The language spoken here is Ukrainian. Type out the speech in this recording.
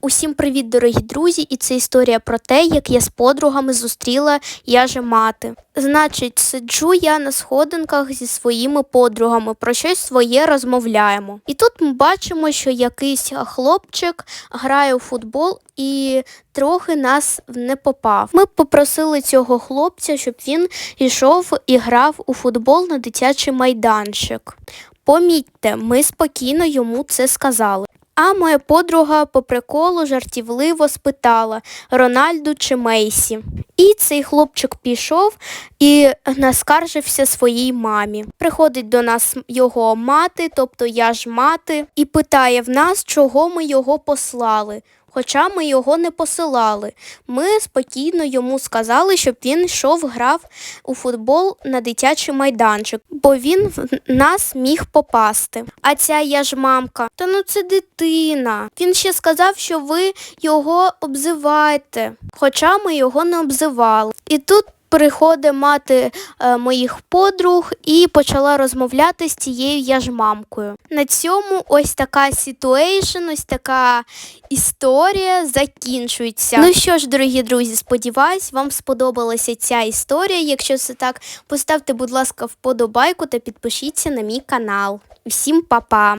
Усім привіт, дорогі друзі! І це історія про те, як я з подругами зустріла яже мати. Значить, сиджу я на сходинках зі своїми подругами, про щось своє розмовляємо. І тут ми бачимо, що якийсь хлопчик грає у футбол і трохи нас не попав. Ми попросили цього хлопця, щоб він йшов і грав у футбол на дитячий майданчик. Помітьте, ми спокійно йому це сказали. А моя подруга по приколу жартівливо спитала Рональду чи Мейсі. І цей хлопчик пішов і наскаржився своїй мамі. Приходить до нас його мати, тобто я ж мати, і питає в нас, чого ми його послали. Хоча ми його не посилали. Ми спокійно йому сказали, щоб він йшов грав у футбол на дитячий майданчик, бо він в нас міг попасти. А ця я ж мамка, та ну це дитина. Він ще сказав, що ви його обзиваєте, хоча ми його не обзивали. І тут приходить мати е, моїх подруг і почала розмовляти з цією я ж мамкою. На цьому ось така ситуейшн, ось така історія закінчується. Ну що ж, дорогі друзі, сподіваюсь, вам сподобалася ця історія. Якщо це так, поставте, будь ласка, вподобайку та підпишіться на мій канал. Всім па-па!